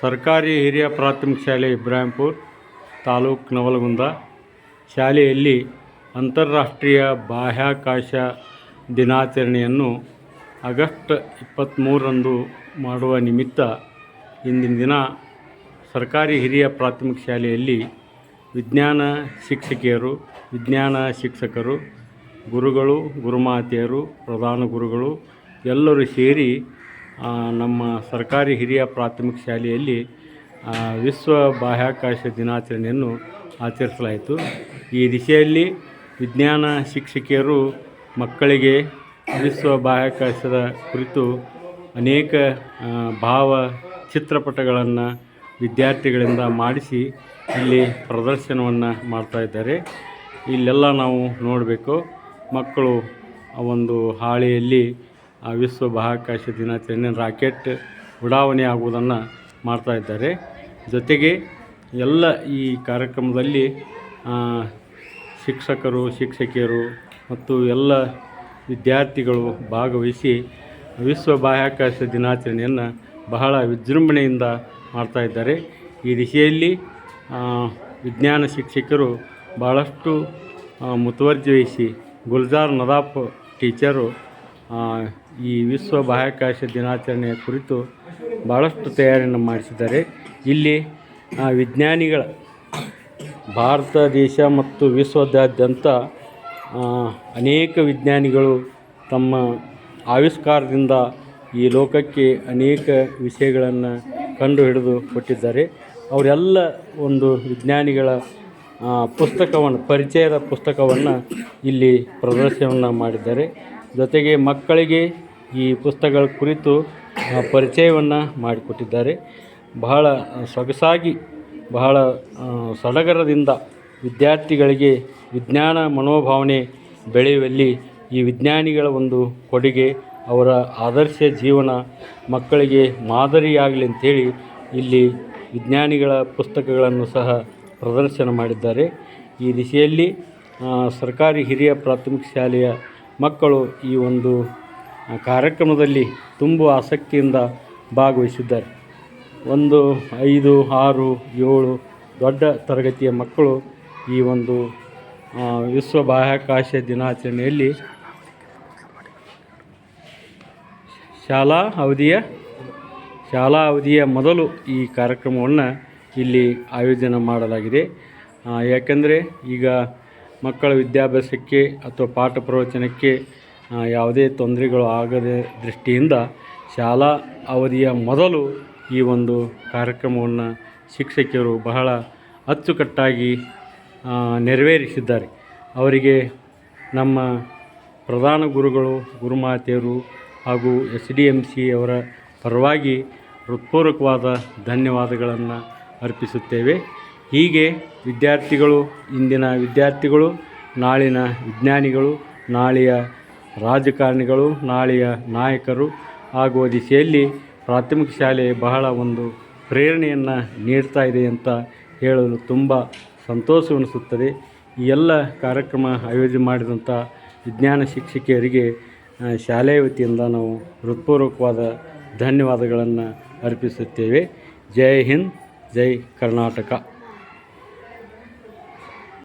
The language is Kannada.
ಸರ್ಕಾರಿ ಹಿರಿಯ ಪ್ರಾಥಮಿಕ ಶಾಲೆ ಇಬ್ರಾಹಿಂಪುರ್, ತಾಲೂಕು ನವಲಗುಂದ. ಶಾಲೆಯಲ್ಲಿ ಅಂತಾರಾಷ್ಟ್ರೀಯ ಬಾಹ್ಯಾಕಾಶ ದಿನಾಚರಣೆಯನ್ನು ಆಗಸ್ಟ್ ಇಪ್ಪತ್ತ್ಮೂರರಂದು ಮಾಡುವ ನಿಮಿತ್ತ ಇಂದಿನ ದಿನ ಸರ್ಕಾರಿ ಹಿರಿಯ ಪ್ರಾಥಮಿಕ ಶಾಲೆಯಲ್ಲಿ ವಿಜ್ಞಾನ ಶಿಕ್ಷಕಿಯರು, ವಿಜ್ಞಾನ ಶಿಕ್ಷಕರು, ಗುರುಗಳು, ಗುರುಮಾತೆಯರು, ಪ್ರಧಾನ ಗುರುಗಳು ಎಲ್ಲರೂ ಸೇರಿ ನಮ್ಮ ಸರ್ಕಾರಿ ಹಿರಿಯ ಪ್ರಾಥಮಿಕ ಶಾಲೆಯಲ್ಲಿ ವಿಶ್ವ ಬಾಹ್ಯಾಕಾಶ ದಿನಾಚರಣೆಯನ್ನು ಆಚರಿಸಲಾಯಿತು. ಈ ದಿಶೆಯಲ್ಲಿ ವಿಜ್ಞಾನ ಶಿಕ್ಷಕಿಯರು ಮಕ್ಕಳಿಗೆ ವಿಶ್ವ ಬಾಹ್ಯಾಕಾಶದ ಕುರಿತು ಅನೇಕ ಭಾವ ಚಿತ್ರಪಟಗಳನ್ನು ವಿದ್ಯಾರ್ಥಿಗಳಿಂದ ಮಾಡಿಸಿ ಇಲ್ಲಿ ಪ್ರದರ್ಶನವನ್ನು ಮಾಡ್ತಾ ಇದ್ದಾರೆ. ಇಲ್ಲೆಲ್ಲ ನಾವು ನೋಡಬೇಕು. ಮಕ್ಕಳು ಒಂದು ಹಾಳೆಯಲ್ಲಿ ಆ ವಿಶ್ವ ಬಾಹ್ಯಾಕಾಶ ದಿನಾಚರಣೆ ರಾಕೆಟ್ ಉಡಾವಣೆ ಆಗುವುದನ್ನು ಮಾಡ್ತಾ ಇದ್ದಾರೆ. ಜೊತೆಗೆ ಎಲ್ಲ ಈ ಕಾರ್ಯಕ್ರಮದಲ್ಲಿ ಶಿಕ್ಷಕರು, ಶಿಕ್ಷಕಿಯರು ಮತ್ತು ಎಲ್ಲ ವಿದ್ಯಾರ್ಥಿಗಳು ಭಾಗವಹಿಸಿ ವಿಶ್ವ ಬಾಹ್ಯಾಕಾಶ ದಿನಾಚರಣೆಯನ್ನು ಬಹಳ ವಿಜೃಂಭಣೆಯಿಂದ ಮಾಡ್ತಾ ಇದ್ದಾರೆ. ಈ ದಿಶೆಯಲ್ಲಿ ವಿಜ್ಞಾನ ಶಿಕ್ಷಕರು ಭಾಳಷ್ಟು ಮುತುವರ್ಜಿ ವಹಿಸಿ, ಗುಲ್ಜಾರ್ ನದಾಫ್ ಟೀಚರು ಈ ವಿಶ್ವ ಬಾಹ್ಯಾಕಾಶ ದಿನಾಚರಣೆಯ ಕುರಿತು ಭಾಳಷ್ಟು ತಯಾರಿಯನ್ನು ಮಾಡಿಸಿದ್ದಾರೆ. ಇಲ್ಲಿ ವಿಜ್ಞಾನಿಗಳ ಭಾರತ ದೇಶ ಮತ್ತು ವಿಶ್ವದಾದ್ಯಂತ ಅನೇಕ ವಿಜ್ಞಾನಿಗಳು ತಮ್ಮ ಆವಿಷ್ಕಾರದಿಂದ ಈ ಲೋಕಕ್ಕೆ ಅನೇಕ ವಿಷಯಗಳನ್ನು ಕಂಡು ಹಿಡಿದು ಕೊಟ್ಟಿದ್ದಾರೆ. ಅವರೆಲ್ಲ ಒಂದು ವಿಜ್ಞಾನಿಗಳ ಪುಸ್ತಕವನ್ನು, ಪರಿಚಯದ ಪುಸ್ತಕವನ್ನು ಇಲ್ಲಿ ಪ್ರದರ್ಶನವನ್ನು ಮಾಡಿದ್ದಾರೆ. ಜೊತೆಗೆ ಮಕ್ಕಳಿಗೆ ಈ ಪುಸ್ತಕಗಳ ಕುರಿತು ಪರಿಚಯವನ್ನು ಮಾಡಿಕೊಟ್ಟಿದ್ದಾರೆ. ಬಹಳ ಸೊಗಸಾಗಿ, ಬಹಳ ಸಡಗರದಿಂದ ವಿದ್ಯಾರ್ಥಿಗಳಿಗೆ ವಿಜ್ಞಾನ ಮನೋಭಾವನೆ ಬೆಳೆಯುವಲ್ಲಿ ಈ ವಿಜ್ಞಾನಿಗಳ ಒಂದು ಕೊಡುಗೆ, ಅವರ ಆದರ್ಶ ಜೀವನ ಮಕ್ಕಳಿಗೆ ಮಾದರಿಯಾಗಲಿ ಅಂಥೇಳಿ ಇಲ್ಲಿ ವಿಜ್ಞಾನಿಗಳ ಪುಸ್ತಕಗಳನ್ನು ಸಹ ಪ್ರದರ್ಶನ ಮಾಡಿದ್ದಾರೆ. ಈ ದಿಶೆಯಲ್ಲಿ ಸರ್ಕಾರಿ ಹಿರಿಯ ಪ್ರಾಥಮಿಕ ಶಾಲೆಯ ಮಕ್ಕಳು ಈ ಒಂದು ಕಾರ್ಯಕ್ರಮದಲ್ಲಿ ತುಂಬ ಆಸಕ್ತಿಯಿಂದ ಭಾಗವಹಿಸಿದ್ದಾರೆ. ಒಂದು, ಐದು, ಆರು, ಏಳು ದೊಡ್ಡ ತರಗತಿಯ ಮಕ್ಕಳು ಈ ಒಂದು ವಿಶ್ವ ಬಾಹ್ಯಾಕಾಶ ದಿನಾಚರಣೆಯಲ್ಲಿ ಶಾಲಾ ಅವಧಿಯ ಶಾಲಾ ಅವಧಿಯ ಮೊದಲು ಈ ಕಾರ್ಯಕ್ರಮವನ್ನು ಇಲ್ಲಿ ಆಯೋಜನೆ ಮಾಡಲಾಗಿದೆ. ಯಾಕೆಂದರೆ ಈಗ ಮಕ್ಕಳ ವಿದ್ಯಾಭ್ಯಾಸಕ್ಕೆ ಅಥವಾ ಪಾಠ ಪ್ರವಚನಕ್ಕೆ ಯಾವುದೇ ತೊಂದರೆಗಳು ಆಗದ ದೃಷ್ಟಿಯಿಂದ ಶಾಲಾ ಅವಧಿಯ ಮೊದಲು ಈ ಒಂದು ಕಾರ್ಯಕ್ರಮವನ್ನು ಶಿಕ್ಷಕಿಯರು ಬಹಳ ಅಚ್ಚುಕಟ್ಟಾಗಿ ನೆರವೇರಿಸಿದ್ದಾರೆ. ಅವರಿಗೆ ನಮ್ಮ ಪ್ರಧಾನ ಗುರುಗಳು ಗುರುಮಾತೆಯರು ಹಾಗೂ ಎಸ್ ಡಿ ಎಂ ಸಿ ಅವರ ಪರವಾಗಿ ಹೃತ್ಪೂರ್ವಕವಾದ ಧನ್ಯವಾದಗಳನ್ನು ಅರ್ಪಿಸುತ್ತೇವೆ. ಹೀಗೆ ವಿದ್ಯಾರ್ಥಿಗಳು, ಇಂದಿನ ವಿದ್ಯಾರ್ಥಿಗಳು, ನಾಳಿನ ವಿಜ್ಞಾನಿಗಳು, ನಾಳೆಯ ರಾಜಕಾರಣಿಗಳು, ನಾಳೆಯ ನಾಯಕರು ಆಗುವ ದಿಸೆಯಲ್ಲಿ ಪ್ರಾಥಮಿಕ ಶಾಲೆ ಬಹಳ ಒಂದು ಪ್ರೇರಣೆಯನ್ನು ನೀಡ್ತಾ ಇದೆ ಅಂತ ಹೇಳಲು ತುಂಬ ಸಂತೋಷವೆನಿಸುತ್ತದೆ ಈ ಎಲ್ಲ ಕಾರ್ಯಕ್ರಮ ಆಯೋಜನೆ ಮಾಡಿದಂಥ ವಿಜ್ಞಾನ ಶಿಕ್ಷಕಿಯರಿಗೆ ಶಾಲೆಯ ವತಿಯಿಂದ ನಾವು ಹೃತ್ಪೂರ್ವಕವಾದ ಧನ್ಯವಾದಗಳನ್ನು ಅರ್ಪಿಸುತ್ತೇವೆ. ಜೈ ಹಿಂದ್, ಜೈ ಕರ್ನಾಟಕ.